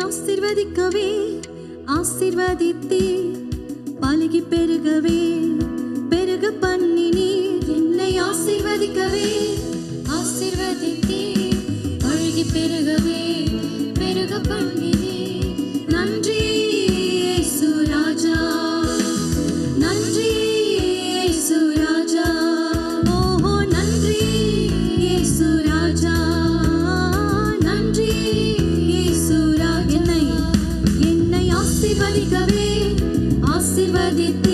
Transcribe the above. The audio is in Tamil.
ஆசிர்வதிக்கவே ஆசிர்வதித்தே. பழகி பெருகவே பெருக பண்ணினே. என்னை ஆசிர்வதிக்கவே ஆசிர்வதித்தே. பழகி பெருகவே பெருக பண்ணினே. இயேசு